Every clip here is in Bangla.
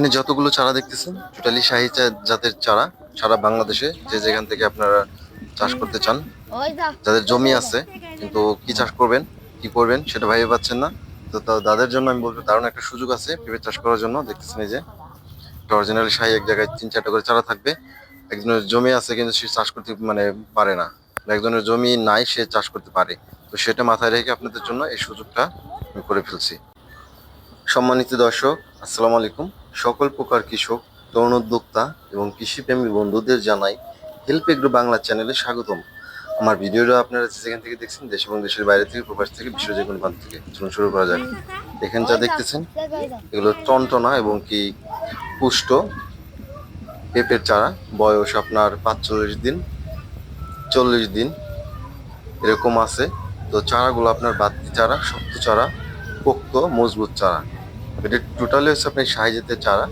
এখানে যতগুলো চারা দেখতেছেন টোটালি শাহি জাতের চারা, সারা বাংলাদেশে যে যেখান থেকে আপনারা চাষ করতে চান, যাদের জমি আছে, কিন্তু কি চাষ করবেন, কি করবেন, সেটা ভেবে পাচ্ছেন না। তো তাদের জন্য আমি বলব, দারুণ একটা সুযোগ আছে পেঁপে চাষ করার জন্য, দেখতেছেন এই যে। অরিজিনালি শাহি এক জায়গায় তিন চারটা করে চারা থাকবে। একজনের জমি আছে কিন্তু সে চাষ করতে মানে পারে না। একজনের জমি নাই, সে চাষ করতে পারে। তো সেটা মাথায় রেখে আপনাদের জন্য এই সুযোগটা করে ফেলছি। সম্মানিত দর্শক, আসসালামু আলাইকুম। সকল প্রকার কৃষক, তরুণ উদ্যোক্তা এবং কৃষিপ্রেমী বন্ধুদের জানাই হেল্প এগ্রো বাংলা চ্যানেলে স্বাগতম। আমার ভিডিওটা আপনারা যেখান থেকে দেখছেন, দেশ এবং দেশের বাইরে থেকে, প্রবাস থেকে বিশ্বের যে কোনো থেকে, চলুন শুরু করা যাক। এখানে যা দেখতেছেন, এগুলো টনটনা এবং কি পুষ্ট পেঁপের চারা। বয়স আপনার পাঁচচল্লিশ দিন, চল্লিশ দিন, এরকম আছে। তো চারাগুলো আপনার বাত্তি চারা, শক্ত চারা, পোক্ত, মজবুত চারা। এটা টোটালি হচ্ছে আপনার সাহায্যের চারা।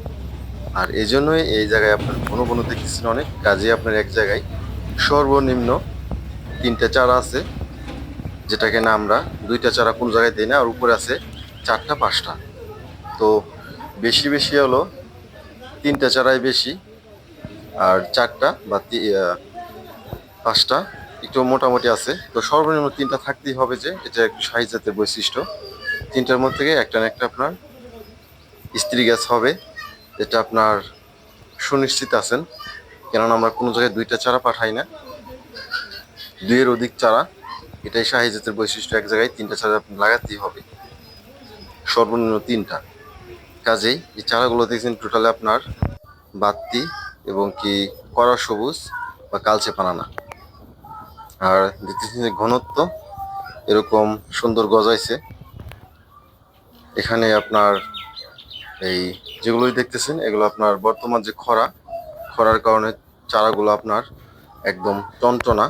আর এই জন্যই এই জায়গায় আপনার ঘন ঘন দেখতেছেন অনেক কাজে আপনার এক জায়গায় সর্বনিম্ন তিনটা চারা আছে, যেটাকে না আমরা দুইটা চারা কোন জায়গায় দিই না, আর উপরে আছে চারটা, পাঁচটা। তো বেশি বেশি হলো তিনটা চারাই বেশি, আর চারটা বা পাঁচটা একটু মোটামুটি আছে। তো সর্বনিম্ন তিনটা থাকতেই হবে যে, এটা একটু জাতের বৈশিষ্ট্য। তিনটার মধ্যে থেকে একটা না একটা আপনার স্ত্রী গ্যাস হবে এটা আপনার সুনিশ্চিত আছেন। কেননা আমরা কোনো জায়গায় দুইটা চারা পাঠাই না। দুইয়ের অধিক চারা, এটাই শাহি জাতের বৈশিষ্ট্য, এক জায়গায় তিনটা চারা লাগাতেই হবে। সর্বনিম্ন তিনটা। কাজেই এই চারাগুলো দেখছেন টোটালে আপনার বাত্তি এবং কি কড়া সবুজ বা কালচে পানানা। আর দেখতেছেন ঘনত্ব, এরকম সুন্দর গজাইছে। এখানে আপনার এই যেগুলোই দেখতেছেন, এগুলো আপনার বর্তমান যে খরা, খরার কারণে চারাগুলো আপনার একদম টনটনা,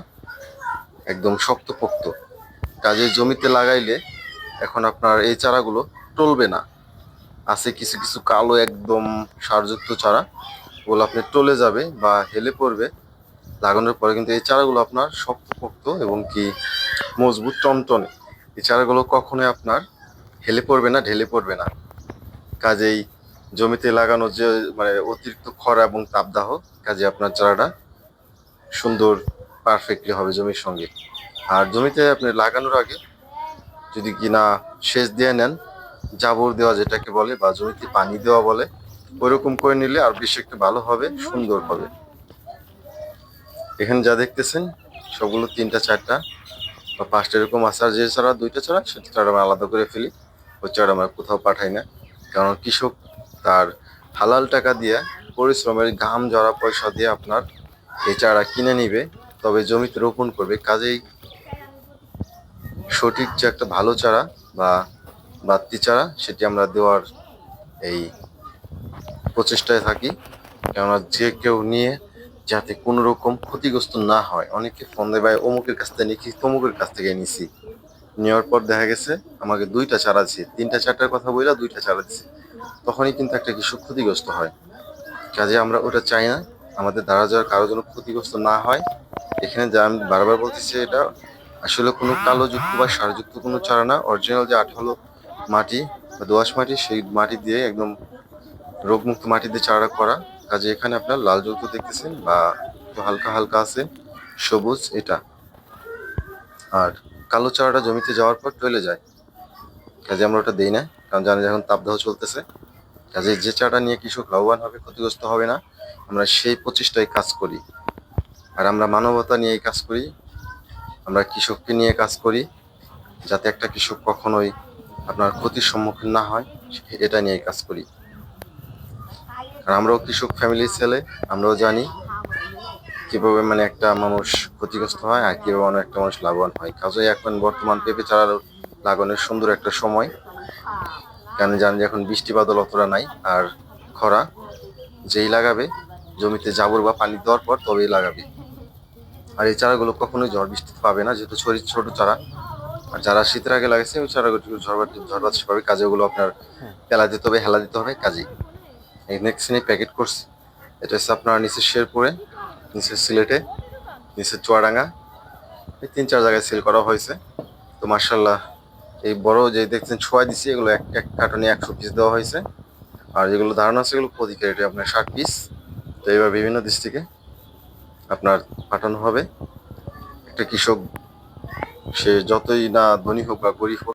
একদম শক্তপোক্ত। কাজে জমিতে লাগাইলে এখন আপনার এই চারাগুলো টলবে না। আছে কিছু কিছু কালো একদম সারযুক্ত চারা, ওগুলো আপনি টলে যাবে বা হেলে পড়বে। লাগানোর পরে কিন্তু এই চারাগুলো আপনার শক্তপোক্ত এবং কি মজবুত, টনটনে। এই চারাগুলো কখনোই আপনার হেলে পড়বে না, ঢেলে পড়বে না। কাজেই জমিতে লাগানো যে মানে অতিরিক্ত খরা এবং তাপদাহ, কাজে আপনার চারাটা সুন্দর পারফেক্টলি হবে জমির সঙ্গে। আর জমিতে আপনি লাগানোর আগে যদি কিনা সেচ দিয়ে নেন, জাবর দেওয়া যেটাকে বলে, বা জমিতে পানি দেওয়া বলে, ওইরকম করে নিলে আর বেশি একটু ভালো হবে, সুন্দর হবে। এখানে যা দেখতেছেন, সবগুলো তিনটা, চারটা, বা পাঁচটা এরকম আছে আর যে চারা, দুইটা চারা, সেটা চারা আলাদা করে ফেলি। ওই চারা আমরা কোথাও পাঠাই না। কারণ কৃষক তার হালাল টাকা দিয়ে পরিশ্রমের ঘাম জড়া পয়সা দিয়ে আপনার এই চারা কিনে নিবে, তবে জমিতে রোপণ করবে। কাজেই সঠিক যে একটা ভালো চারা বা বাত্তি চারা, সেটি আমরা দেওয়ার এই প্রচেষ্টায় থাকি। কেননা যে কেউ নিয়ে যাতে কোনো রকম ক্ষতিগ্রস্ত না হয়, অনেকে ফোন দেয়, ভাই, অমুকের কাছ থেকে নিচ্ছি তমুকের কাছ থেকে নিছি নেওয়ার পর দেখা গেছে, আমাকে দুইটা চারা দিছে। তিনটা চারটার কথা বললা দুইটা চারা দিছে। তখনই কিন্তু একটা কৃষক ক্ষতিগ্রস্ত হয়। কাজে আমরা ওটা চাই না। আমাদের দ্বারা যাওয়ার কারও যেন ক্ষতিগ্রস্ত না হয়। এখানে যা আমি বারবার বলতেছি, এটা আসলে কোনো কালোযুক্ত বা সারযুক্ত কোনো চারা না। অরিজিনাল যে আঠালো মাটি বা দোআঁশ মাটি, সেই মাটি দিয়ে একদম রোগমুক্ত মাটি দিয়ে চারা করা। কাজে এখানে আপনার লাল যৌগ দেখতেছেন বা হালকা হালকা আছে। সবুজ এটা। আর কালো চারাটা জমিতে যাওয়ার পর টলে যায়। কাজে আমরা ওটা দেই না, কারণ জানি যখন তাপদাহ চলতেছে। কাজে যে চারাটা নিয়ে কৃষক লাভবান হবে, ক্ষতিগ্রস্ত হবে না, আমরা সেই প্রচেষ্টায় কাজ করি। আর আমরা মানবতা নিয়ে কাজ করি, আমরা কৃষককে নিয়ে কাজ করি, যাতে একটা কৃষক কখনোই আপনার ক্ষতির সম্মুখীন না হয়, এটা নিয়ে কাজ করি। আর আমরাও কৃষক ফ্যামিলির ছেলে, আমরাও জানি কীভাবে মানে একটা মানুষ ক্ষতিগ্রস্ত হয় আর কীভাবে অনেক একটা মানুষ লাভবান হয়। কাজে এখন বর্তমান পেঁপে চারা লাগানোর সুন্দর একটা সময়। কেন জানি যে এখন বৃষ্টি বাদল অতটা নাই আর খরা যেই লাগাবে, জমিতে জাবর বা পানি দেওয়ার পর তবেই লাগাবে। আর এই চারাগুলো কখনোই ঝড় বৃষ্টি পাবে না, যেহেতু ছোট ছোট চারা। আর যারা শীতের আগে লাগাইছে, ওই চারাগুলো ঝড় ঝড় পাবে। কাজে ওগুলো আপনার পেলা দিতে হবে, হেলা দিতে হবে, কাজেই। এই নেক্সিনে প্যাকেট করছি। এটা হচ্ছে আপনার নিচে শেরপুরে নিচে সিলেটে, নিচে চুয়াডাঙ্গা। এই তিন চার জায়গায় সেল করা হয়েছে। তো মার্শাল্লাহ এই বড় যে দেখছেন ছোঁয়া দিছি, এগুলো এক এক কার্টনে একশো পিস দেওয়া হয়েছে। আর যেগুলো ধারণা আছে, এগুলো প্রতি ক্যারেটে আপনার ষাট পিস তো এবার বিভিন্ন থেকে আপনার পাঠানো হবে। একটা কৃষক, সে যতই না ধনী হোক বা গরিব হোক